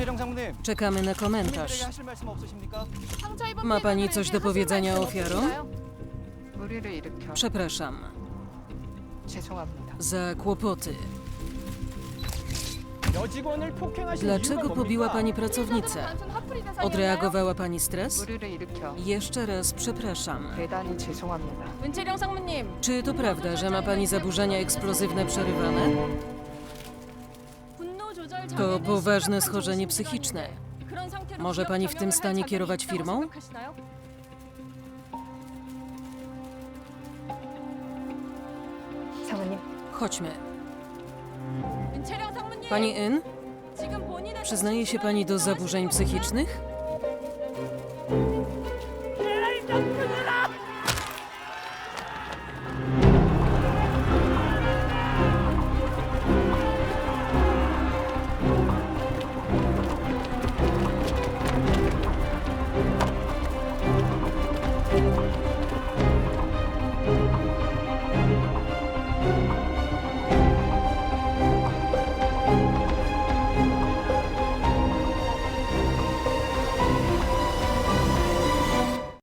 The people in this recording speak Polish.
은채령 장모님. Czekamy na komentarz. 시민들에게 하실 말씀 없으십니까? 상처 입은 Ma pani 피해자들에게 coś do 하실 powiedzenia 말씀 ofiarom? 없으신가요? 무리를 일으켜 Przepraszam 죄송합니다. za kłopoty. 여직원을 폭행하신 Dlaczego pobiła pani pracownicę? 피해자들은 단순 화풀이 대상이었나요? Odreagowała pani stres? 무리를 일으켜 Jeszcze raz przepraszam. 대단히 죄송합니다. 은채령 상무님 Czy to prawda, że ma pani zaburzenia eksplozywne przerywane? To poważne schorzenie psychiczne. Może pani w tym stanie kierować firmą? Chodźmy. Pani In? Przyznaje się pani do zaburzeń psychicznych?